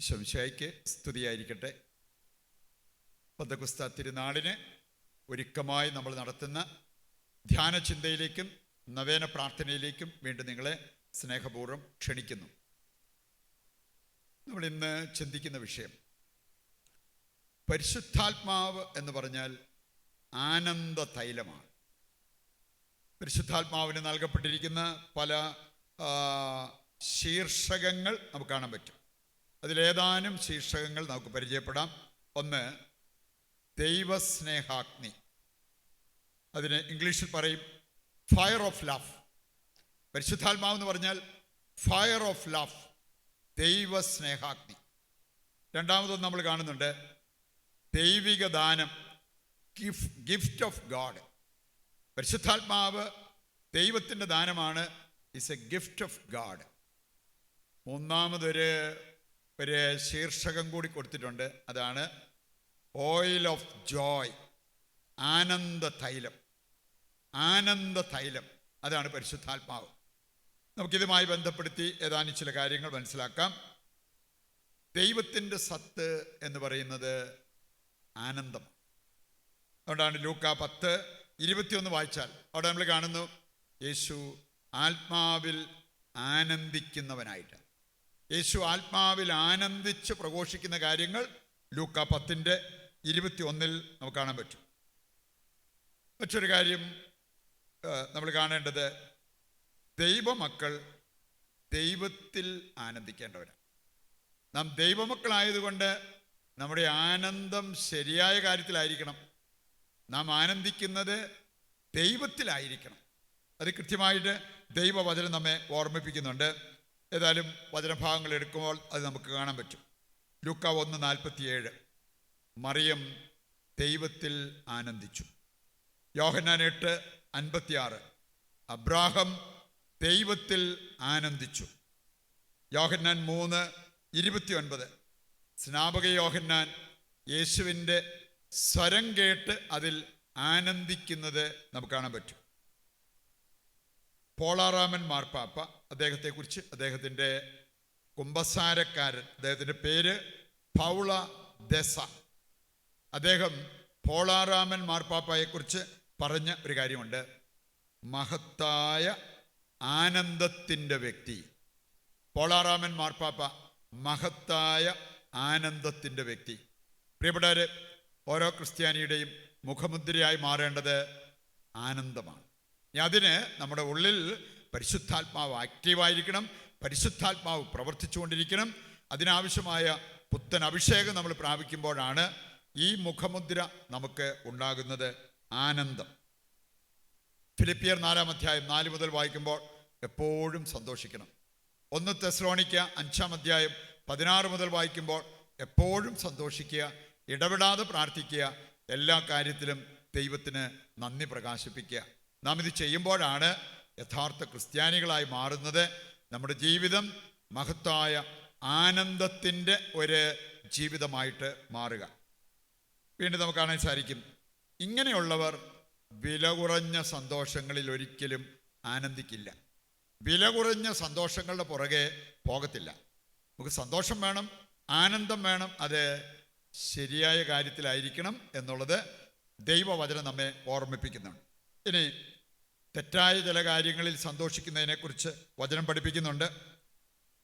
ശംശായിക്ക് സ്തുതിയായിരിക്കട്ടെ. പന്തകുസ്ത തിരുനാളിന് ഒരുക്കമായി നമ്മൾ നടത്തുന്ന ധ്യാന ചിന്തയിലേക്കും നവേന പ്രാർത്ഥനയിലേക്കും വീണ്ടും നിങ്ങളെ സ്നേഹപൂർവം ക്ഷണിക്കുന്നു. നമ്മൾ ഇന്ന് ചിന്തിക്കുന്ന വിഷയം പരിശുദ്ധാത്മാവ് എന്ന് പറഞ്ഞാൽ ആനന്ദ തൈലമാണ്. പരിശുദ്ധാത്മാവിന് നൽകപ്പെട്ടിരിക്കുന്ന പല ശീർഷകങ്ങൾ നമുക്ക് കാണാൻ പറ്റും. അതിലേതാനും ശീർഷകങ്ങൾ നമുക്ക് പരിചയപ്പെടാം. ഒന്ന് ദൈവസ്നേഹാഗ്നി. അതിന് ഇംഗ്ലീഷിൽ പറയും ഫയർ ഓഫ് ലവ് പരിശുദ്ധാത്മാവ് എന്ന് പറഞ്ഞാൽ ഫയർ ഓഫ് ലവ് ദൈവസ്നേഹാഗ്നി. രണ്ടാമതൊന്ന് നമ്മൾ കാണുന്നുണ്ട് ദൈവിക ദാനം ഗിഫ് ഗിഫ്റ്റ് ഓഫ് ഗാഡ് പരിശുദ്ധാത്മാവ് ദൈവത്തിന്റെ ദാനമാണ് is a gift of God മൂന്നാമതൊരു ഒരു ശീർഷകം കൂടി കൊടുത്തിട്ടുണ്ട്. അതാണ് ഓയിൽ ഓഫ് ജോയ് ആനന്ദ തൈലം. ആനന്ദ തൈലം അതാണ് പരിശുദ്ധാത്മാവ്. നമുക്കിതുമായി ബന്ധപ്പെടുത്തി ഏതാനും ചില കാര്യങ്ങൾ മനസ്സിലാക്കാം. ദൈവത്തിന്റെ സത്ത് എന്ന് പറയുന്നത് ആനന്ദം. അതുകൊണ്ടാണ് ലൂക്ക പത്ത് ഇരുപത്തിയൊന്ന് വായിച്ചാൽ അവിടെ നമ്മൾ കാണുന്നു യേശു ആത്മാവിൽ ആനന്ദിക്കുന്നവനായിട്ട്. യേശു ആത്മാവിൽ ആനന്ദിച്ച് പ്രഘോഷിക്കുന്ന കാര്യങ്ങൾ ലൂക്ക പത്തിന്റെ ഇരുപത്തി ഒന്നിൽ നമുക്ക് കാണാൻ പറ്റും. മറ്റൊരു കാര്യം നമ്മൾ കാണേണ്ടത് ദൈവമക്കൾ ദൈവത്തിൽ ആനന്ദിക്കേണ്ടവരാണ്. നാം ദൈവമക്കളായതുകൊണ്ട് നമ്മുടെ ആനന്ദം ശരിയായ കാര്യത്തിലായിരിക്കണം. നാം ആനന്ദിക്കുന്നത് ദൈവത്തിലായിരിക്കണം. അത് കൃത്യമായിട്ട് ദൈവവചനം നമ്മെ ഓർമ്മിപ്പിക്കുന്നുണ്ട്. ഏതായാലും വചനഭാഗങ്ങൾ എടുക്കുമ്പോൾ അത് നമുക്ക് കാണാൻ പറ്റും. ലുക്ക ഒന്ന് നാൽപ്പത്തിയേഴ്. മറിയം ദൈവത്തിൽ ആനന്ദിച്ചു. യോഹന്നാൻ എട്ട് അൻപത്തിയാറ്. അബ്രാഹം ദൈവത്തിൽ ആനന്ദിച്ചു. യോഹന്നാൻ മൂന്ന് ഇരുപത്തി ഒൻപത് സ്നാപക യോഹന്നാൻ യേശുവിന്റെ സ്വരം കേട്ട് അതിൽ ആനന്ദിക്കുന്നത് നമുക്ക് കാണാൻ പറ്റും. പോളാറാമൻ മാർപ്പാപ്പ അദ്ദേഹത്തെക്കുറിച്ച് അദ്ദേഹത്തിന്റെ കുംഭസാരക്കാരൻ അദ്ദേഹത്തിന്റെ പേര് പൗള ദസ. അദ്ദേഹം പോളാറാമൻ മാർപ്പാപ്പയെക്കുറിച്ച് പറഞ്ഞ ഒരു കാര്യമുണ്ട്. മഹത്തായ ആനന്ദത്തിന്റെ വ്യക്തി. പോളാറാമൻ മാർപ്പാപ്പ മഹത്തായ ആനന്ദത്തിന്റെ വ്യക്തി. പ്രിയപ്പെട്ടവർ ഓരോ ക്രിസ്ത്യാനിയുടെയും മുഖമുദ്രയായി മാറേണ്ടത് ആനന്ദമാണ്. അതിന് നമ്മുടെ ഉള്ളിൽ പരിശുദ്ധാത്മാവ് ആക്റ്റീവായിരിക്കണം പരിശുദ്ധാത്മാവ് പ്രവർത്തിച്ചുകൊണ്ടിരിക്കണം. അതിനാവശ്യമായ പുത്തൻ അഭിഷേകം നമ്മൾ പ്രാപിക്കുമ്പോഴാണ് ഈ മുഖമുദ്ര നമുക്ക് ഉണ്ടാകുന്നത് ആനന്ദം. ഫിലിപ്പിയർ നാലാം അധ്യായം നാല് മുതൽ വായിക്കുമ്പോൾ എപ്പോഴും സന്തോഷിക്കണം. ഒന്ന് തെസ്ലോണിക്ക അഞ്ചാം അധ്യായം പതിനാറ് മുതൽ വായിക്കുമ്പോൾ എപ്പോഴും സന്തോഷിക്കുക ഇടപെടാതെ പ്രാർത്ഥിക്കുക എല്ലാ കാര്യത്തിലും ദൈവത്തിന് നന്ദി പ്രകാശിപ്പിക്കുക. നാം ഇത് ചെയ്യുമ്പോഴാണ് യഥാർത്ഥ ക്രിസ്ത്യാനികളായി മാറുന്നത് നമ്മുടെ ജീവിതം മഹത്തായ ആനന്ദത്തിന്റെ ഒരു ജീവിതമായിട്ട് മാറുക. വീണ്ടും നമുക്ക് കാണാൻ സാധിക്കും. ഇങ്ങനെയുള്ളവർ വില കുറഞ്ഞ സന്തോഷങ്ങളിൽ ഒരിക്കലും ആനന്ദിക്കില്ല. വില കുറഞ്ഞ സന്തോഷങ്ങളുടെ പുറകെ പോകത്തില്ല. നമുക്ക് സന്തോഷം വേണം ആനന്ദം വേണം അത് ശരിയായ കാര്യത്തിലായിരിക്കണം എന്നുള്ളത് ദൈവവചനം നമ്മെ ഓർമ്മിപ്പിക്കുന്നുണ്ട്. ഇനി തെറ്റായ ചില കാര്യങ്ങളിൽ സന്തോഷിക്കുന്നതിനെക്കുറിച്ച് വചനം പഠിപ്പിക്കുന്നുണ്ട്.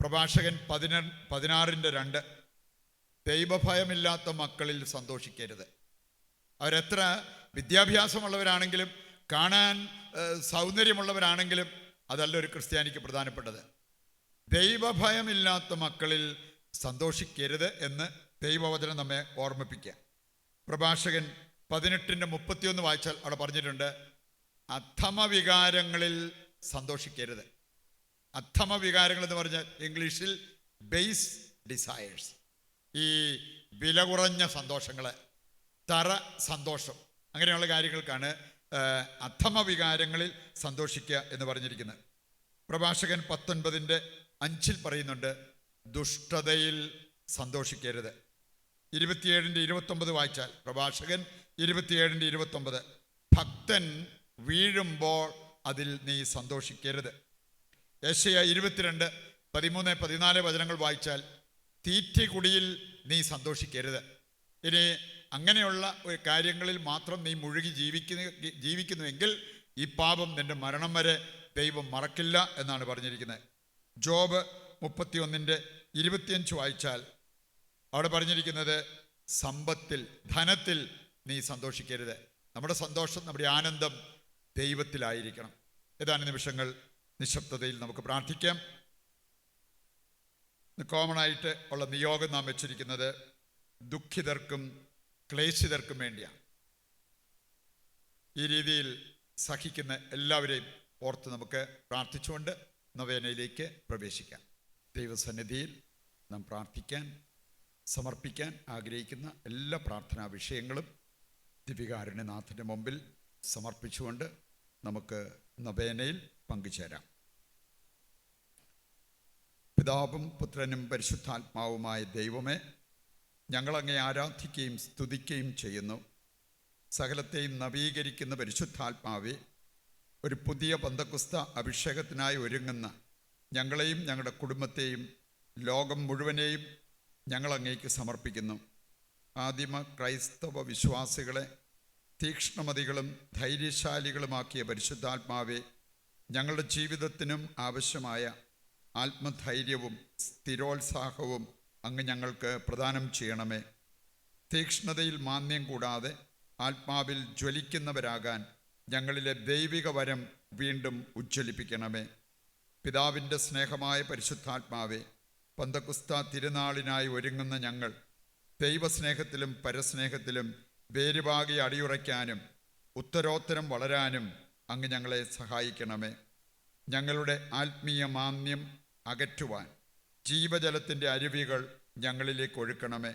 പ്രഭാഷകൻ പതിന പതിനാറിന്റെ രണ്ട് ദൈവഭയമില്ലാത്ത മക്കളിൽ സന്തോഷിക്കരുത്. അവരെത്ര വിദ്യാഭ്യാസമുള്ളവരാണെങ്കിലും കാണാൻ സൗന്ദര്യമുള്ളവരാണെങ്കിലും അതല്ല ഒരു ക്രിസ്ത്യാനിക്ക് പ്രധാനപ്പെട്ടത്. ദൈവഭയമില്ലാത്ത മക്കളിൽ സന്തോഷിക്കരുത് എന്ന് ദൈവവചനം നമ്മെ ഓർമ്മിപ്പിക്കുക. പ്രഭാഷകൻ പതിനെട്ടിന്റെ മുപ്പത്തിയൊന്ന് വായിച്ചാൽ അവിടെ പറഞ്ഞിട്ടുണ്ട് അധമവികാരങ്ങളിൽ സന്തോഷിക്കരുത്. അധമവികാരങ്ങൾ എന്ന് പറഞ്ഞാൽ ഇംഗ്ലീഷിൽ ബേസ് ഡിസയേഴ്സ് ഈ വില കുറഞ്ഞ സന്തോഷങ്ങൾ തറ സന്തോഷം അങ്ങനെയുള്ള കാര്യങ്ങൾക്കാണ് അധമ അധമവികാരങ്ങളിൽ സന്തോഷിക്കുക എന്ന് പറഞ്ഞിരിക്കുന്നത്. പ്രഭാഷകൻ പത്തൊൻപതിന്റെ അഞ്ചിൽ പറയുന്നുണ്ട് ദുഷ്ടതയിൽ സന്തോഷിക്കരുത്. ഇരുപത്തിയേഴിന്റെ ഇരുപത്തൊമ്പത് വായിച്ചാൽ പ്രഭാഷകൻ ഇരുപത്തിയേഴിന്റെ ഇരുപത്തൊമ്പത് ഭക്തൻ വീഴുമ്പോൾ അതിൽ നീ സന്തോഷിക്കരുത്. ഏഷ്യ ഇരുപത്തിരണ്ട് പതിമൂന്ന് പതിനാല് വചനങ്ങൾ വായിച്ചാൽ തീറ്റകുടിയിൽ നീ സന്തോഷിക്കരുത്. ഇനി അങ്ങനെയുള്ള ഒരു കാര്യങ്ങളിൽ മാത്രം നീ മുഴുകി ജീവിക്കുന്ന ജീവിക്കുന്നുവെങ്കിൽ ഈ പാപം നിന്റെ മരണം വരെ ദൈവം മറക്കില്ല എന്നാണ് പറഞ്ഞിരിക്കുന്നത്. ജോബ് മുപ്പത്തിയൊന്നിന്റെ ഇരുപത്തിയഞ്ച് വായിച്ചാൽ അവിടെ പറഞ്ഞിരിക്കുന്നത് സമ്പത്തിൽ ധനത്തിൽ നീ സന്തോഷിക്കരുത്. നമ്മുടെ സന്തോഷം നമ്മുടെ ആനന്ദം ദൈവത്തിലായിരിക്കണം. ഏതാനും നിമിഷങ്ങൾ നിശബ്ദതയിൽ നമുക്ക് പ്രാർത്ഥിക്കാം. കോമൺ ആയിട്ട് ഉള്ള നിയോഗം നാം വെച്ചിരിക്കുന്നത് ദുഃഖിതർക്കും ക്ലേശിതർക്കും വേണ്ടിയാണ്. ഈ രീതിയിൽ സഹിക്കുന്ന എല്ലാവരെയും ഓർത്ത് നമുക്ക് പ്രാർത്ഥിച്ചുകൊണ്ട് നവേനയിലേക്ക് പ്രവേശിക്കാം. ദൈവസന്നിധിയിൽ നാം പ്രാർത്ഥിക്കാൻ സമർപ്പിക്കാൻ ആഗ്രഹിക്കുന്ന എല്ലാ പ്രാർത്ഥനാ വിഷയങ്ങളും ദിവികാരുണ്യനാഥന്റെ മുമ്പിൽ സമർപ്പിച്ചുകൊണ്ട് നമുക്ക് നവേനയിൽ പങ്കുചേരാം. പിതാവും പുത്രനും പരിശുദ്ധാത്മാവുമായ ദൈവമേ ഞങ്ങളങ്ങെ ആരാധിക്കുകയും സ്തുതിക്കുകയും ചെയ്യുന്നു. സകലത്തെയും നവീകരിക്കുന്ന പരിശുദ്ധാത്മാവെ ഒരു പുതിയ പന്തക്കുസ്ത അഭിഷേകത്തിനായി ഒരുങ്ങുന്ന ഞങ്ങളെയും ഞങ്ങളുടെ കുടുംബത്തെയും ലോകം മുഴുവനെയും ഞങ്ങളങ്ങേക്ക് സമർപ്പിക്കുന്നു. ആദിമ ക്രൈസ്തവ വിശ്വാസികളെ തീക്ഷ്ണമതികളും ധൈര്യശാലികളുമാക്കിയ പരിശുദ്ധാത്മാവെ ഞങ്ങളുടെ ജീവിതത്തിനും ആവശ്യമായ ആത്മധൈര്യവും സ്ഥിരോത്സാഹവും അങ്ങ് ഞങ്ങൾക്ക് പ്രദാനം ചെയ്യണമേ. തീക്ഷ്ണതയിൽ മാന്യം കൂടാതെ ആത്മാവിൽ ജ്വലിക്കുന്നവരാകാൻ ഞങ്ങളിലെ ദൈവിക വരം വീണ്ടും ഉജ്ജ്വലിപ്പിക്കണമേ. പിതാവിന്റെ സ്നേഹമായ പരിശുദ്ധാത്മാവെ പന്തക്കുസ്ത തിരുനാളിനായി ഒരുങ്ങുന്ന ഞങ്ങൾ ദൈവസ്നേഹത്തിലും പരസ്നേഹത്തിലും വേരുപാകി അടിയുറയ്ക്കാനും ഉത്തരോത്തരം വളരാനും അങ്ങ് ഞങ്ങളെ സഹായിക്കണമേ. ഞങ്ങളുടെ ആത്മീയ മാന്യം അകറ്റുവാൻ ജീവജലത്തിന്റെ അരുവികൾ ഞങ്ങളിലേക്ക് ഒഴുക്കണമേ.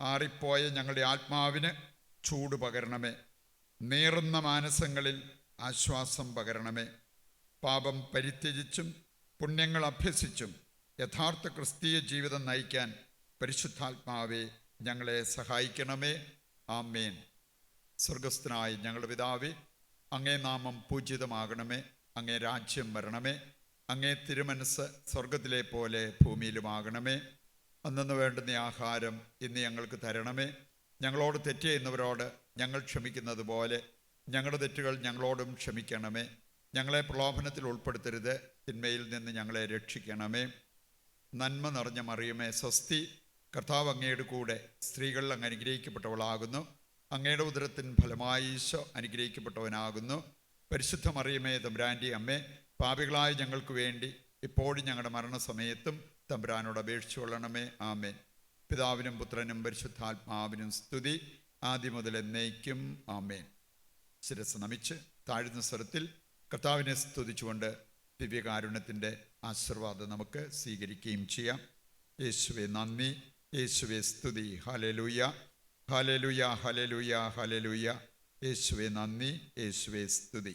ആറിപ്പോയ ഞങ്ങളുടെ ആത്മാവിന് ചൂട് പകരണമേ. നേറുന്ന മാനസങ്ങളിൽ ആശ്വാസം പകരണമേ. പാപം പരിത്യജിച്ചും പുണ്യങ്ങൾ അഭ്യസിച്ചും യഥാർത്ഥ ക്രിസ്തീയ ജീവിതം നയിക്കാൻ പരിശുദ്ധാത്മാവെ ഞങ്ങളെ സഹായിക്കണമേ. ആമേൻ. സ്വർഗസ്ഥനായ ഞങ്ങളുടെ പിതാവേ അങ്ങേ നാമം പൂജിതമാകണമേ അങ്ങേ രാജ്യം വരണമേ അങ്ങേ തിരുമനസ് സ്വർഗത്തിലെ പോലെ ഭൂമിയിലുമാകണമേ. അന്നു വേണ്ടുന്ന ആഹാരം ഇന്ന് ഞങ്ങൾക്ക് തരണമേ. ഞങ്ങളോട് തെറ്റ് ചെയ്യുന്നവരോട് ഞങ്ങൾ ക്ഷമിക്കുന്നത് പോലെ ഞങ്ങളുടെ തെറ്റുകൾ ഞങ്ങളോടും ക്ഷമിക്കണമേ. ഞങ്ങളെ പ്രലോഭനത്തിൽ ഉൾപ്പെടുത്തരുത് തിന്മയിൽ നിന്ന് ഞങ്ങളെ രക്ഷിക്കണമേ. നന്മ നിറഞ്ഞ മറിയമേ സ്വസ്തി കർത്താവ് അങ്ങയുടെ കൂടെ സ്ത്രീകൾ അങ്ങ് അനുഗ്രഹിക്കപ്പെട്ടവളാകുന്നു. അങ്ങയുടെ ഉദരത്തിൻ ഫലമായി അനുഗ്രഹിക്കപ്പെട്ടവനാകുന്നു. പരിശുദ്ധ മറിയമേ തമ്പ്രാന്റെ അമ്മേ പാപികളായ ഞങ്ങൾക്ക് വേണ്ടി ഇപ്പോഴും ഞങ്ങളുടെ മരണസമയത്തും തമ്പുരാനോട് അപേക്ഷിച്ചു കൊള്ളണമേ. ആമേൻ. പിതാവിനും പുത്രനും പരിശുദ്ധാത്മാവിനും സ്തുതി. ആദ്യം മുതൽ എന്നേക്കും ആമേൻ. ശിരസ് നമിച്ച് താഴ്ന്ന സ്വരത്തിൽ കർത്താവിനെ സ്തുതിച്ചുകൊണ്ട് ദിവ്യകാരുണ്യത്തിന്റെ ആശീർവാദം നമുക്ക് സ്വീകരിക്കുകയും ചെയ്യാം. യേശുവെ നന്ദി. യേശുവെ സ്തുതി. ഹലലുയ ഹലലുയ ഹലലുയ ഹലലുയ യേശുവെ നന്ദി. യേശുവെ സ്തുതി.